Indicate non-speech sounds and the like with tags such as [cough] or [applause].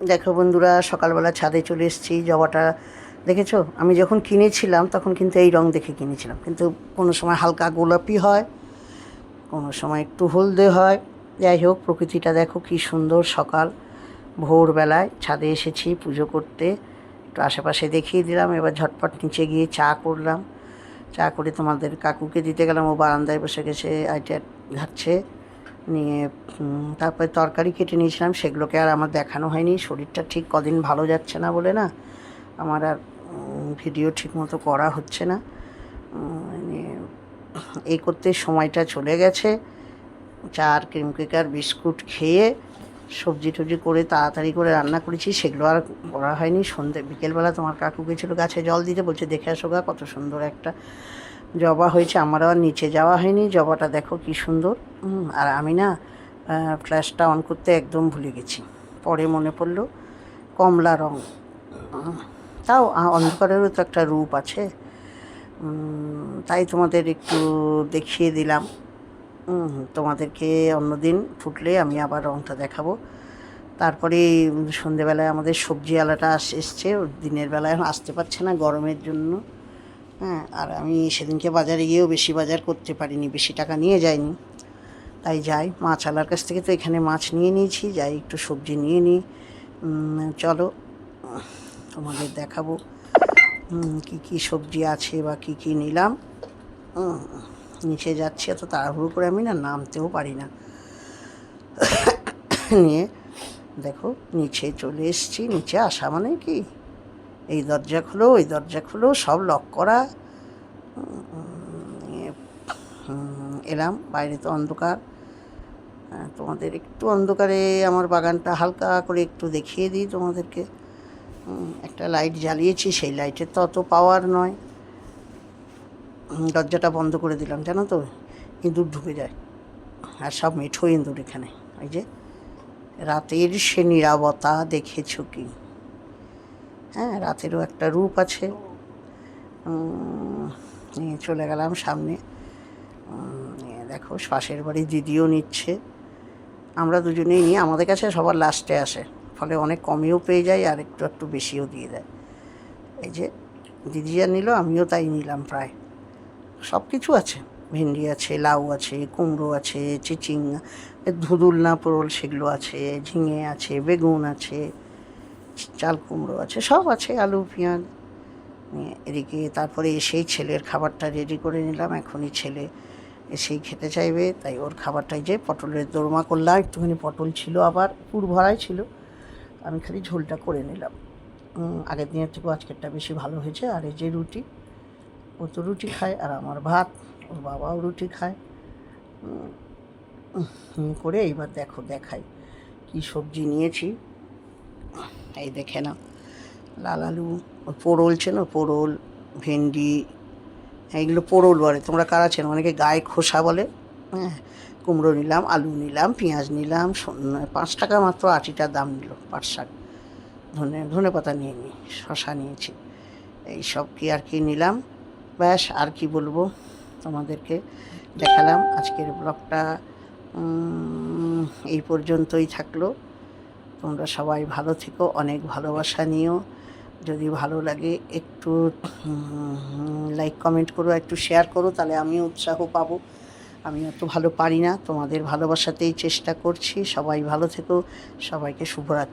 দেখো বন্ধুরা, সকালবেলা ছাদে চলে এসেছি, জবাটা দেখেছ? আমি যখন কিনেছিলাম তখন কিন্তু এই রং দেখে কিনেছিলাম। কিন্তু কোনো সময় হালকা গোলাপি হয়, কোনো সময় একটু হলদে হয়। যাই হোক, প্রকৃতিটা দেখো কি সুন্দর সকাল। ভোরবেলায় ছাদে এসেছি পুজো করতে, একটু আশেপাশে দেখিয়ে দিলাম, এবার ঝটপট নিচে গিয়ে চা করলাম। চা করে তোমাদের কাকুকে দিতে গেলাম, ও বারান্দায় বসে গেছে আইটা ঘাটছে। নিয়ে তারপরে তরকারি কেটে নিয়েছিলাম সেগুলোকে আর আমার দেখানো হয়নি। শরীরটা ঠিক কদিন ভালো যাচ্ছে না বলে না আমার আর ভিডিও ঠিক মতো করা হচ্ছে না। উম, নিয়ে এই করতে সময়টা চলে গেছে। চা আর ক্রিম কেক আর বিস্কুট খেয়ে সবজি টবজি করে তাড়াতাড়ি করে রান্না করেছি সেগুলো আর করা হয়নি। সন্ধ্যে বিকেলবেলা তোমার কাকু গেছিল গাছে জল দিতে বলছে দেখে আসো গা কত সুন্দর একটা জবা হয়েছে, আমারও আর নিচে যাওয়া হয়নি। জবাটা দেখো কি সুন্দর। আর আমি না ফ্ল্যাশটা অন করতে একদম ভুলে গেছি। পরে মনে পড়ল, কমলা রং। তাও অন্ধকারেরও তো একটা রূপ আছে। তাই তোমাদের একটু দেখিয়ে দিলাম। তোমাদেরকে অন্যদিন ফুটলে আমি আবার রংটা দেখাবো। তারপরে সন্ধেবেলায় আমাদের সবজি আলাটা আস- এসছে। দিনের বেলায় আসতে পারছে না গরমের জন্য। হ্যাঁ আর আমি সেদিনকে বাজারে গিয়েও বেশি বাজার করতে পারিনি, বেশি টাকা নিয়ে যাইনি। তাই যাই মাছ আলার কাছ থেকে তো এখানে মাছ নিয়ে নিয়েছি, যাই একটু সবজি নিয়ে নিই। চলো, তোমাদের দেখাবো কি কি সবজি আছে বা কি কি নিলাম। নিচে যাচ্ছি, এত তাড়াহুড়ো করে আমি না নামতেও পারি না। [coughs] নিয়ে, দেখো, নিচে চলে এসেছি, নিচে আসা মানে কি? এই দরজা খুলো ওই দরজা খুলো সব লক করা। এলাম বাইরে তো অন্ধকার। হ্যাঁ, তোমাদের একটু অন্ধকারে আমার বাগানটা হালকা করে একটু দেখিয়ে দিই তোমাদেরকে। একটা লাইট জ্বালিয়েছি সেই লাইটের তো অত পাওয়ার নয়। দরজাটা বন্ধ করে দিলাম জানো তো? ইঁদুর ঢুকে যায়। আর সব মেঠো ইঁদুর এখানে। এই যে রাতের সে নিরাবতা দেখেছ কি? হ্যাঁ রাতেরও একটা রূপ আছে। নিয়ে চলে গেলাম সামনে। নিয়ে দেখো, শ্বাসের বাড়ি দিদিও নিচ্ছে। আমরা দুজনেই নিই আমাদের কাছে সবার লাস্টে আসে। ফলে অনেক কমেও পেয়ে যাই আর একটু একটু বেশিও দিয়ে দেয়। এই যে, দিদি যা নিল, আমিও তাই নিলাম প্রায়। সব কিছু আছে। ভেন্ডি আছে, লাউ আছে, কুমড়ো আছে, চিচিং, ধুদুল না সেগুলো আছে, ঝিঙে আছে, বেগুন আছে। চাল কুমড়ো আছে, সব আছে, আলু, পেঁয়াজ এদিকে তারপরে এসেই ছেলের খাবারটা রেডি করে নিলাম, এখনই ছেলে এসেই খেতে চাইবে, তাই ওর খাবারটাই যে পটলের দোরমা করলাম, একটুখানি পটল ছিল আবার, পুর ভরাই ছিল, আমি খালি ঝোলটা করে নিলাম। আগের দিনের থেকেও আজকেরটা বেশি ভালো হয়েছে, আর এই যে রুটি, ও তো রুটি খায়, আর আমার ভাত, ওর বাবাও রুটি খায়। করে এইবার দেখো দেখাই কি সবজি নিয়েছি। এই দেখে না লাল আলু পোড়ল চেনো? পোড়ল ভেন্ডি, এইগুলো পোড়ল বলে। তোমরা কারা চেনো? অনেকে গায়ে খোসা বলে। হ্যাঁ কুমড়ো নিলাম, আলু নিলাম, পেঁয়াজ নিলাম পাঁচ টাকা মাত্র আটিটার দাম নিল পাট শাক। ধনে ধনে পাতা নিয়ে নিই শশা নিয়েছি। এই সব কি আর কি নিলাম? ব্যাস, আর কি বলব তোমাদেরকে দেখালাম। আজকের ব্লগটা এই পর্যন্তই থাকল। তোমরা সবাই ভালো থেকো, অনেক ভালোবাসা নিও। যদি ভালো লাগে একটু লাইক কমেন্ট করো, একটু শেয়ার করো, তাহলে আমি উৎসাহ পাবো। আমি অত ভালো পারি না, তোমাদের ভালোবাসাতেই চেষ্টা করছি। সবাই ভালো থেকো, সবাইকে শুভরাত্রি।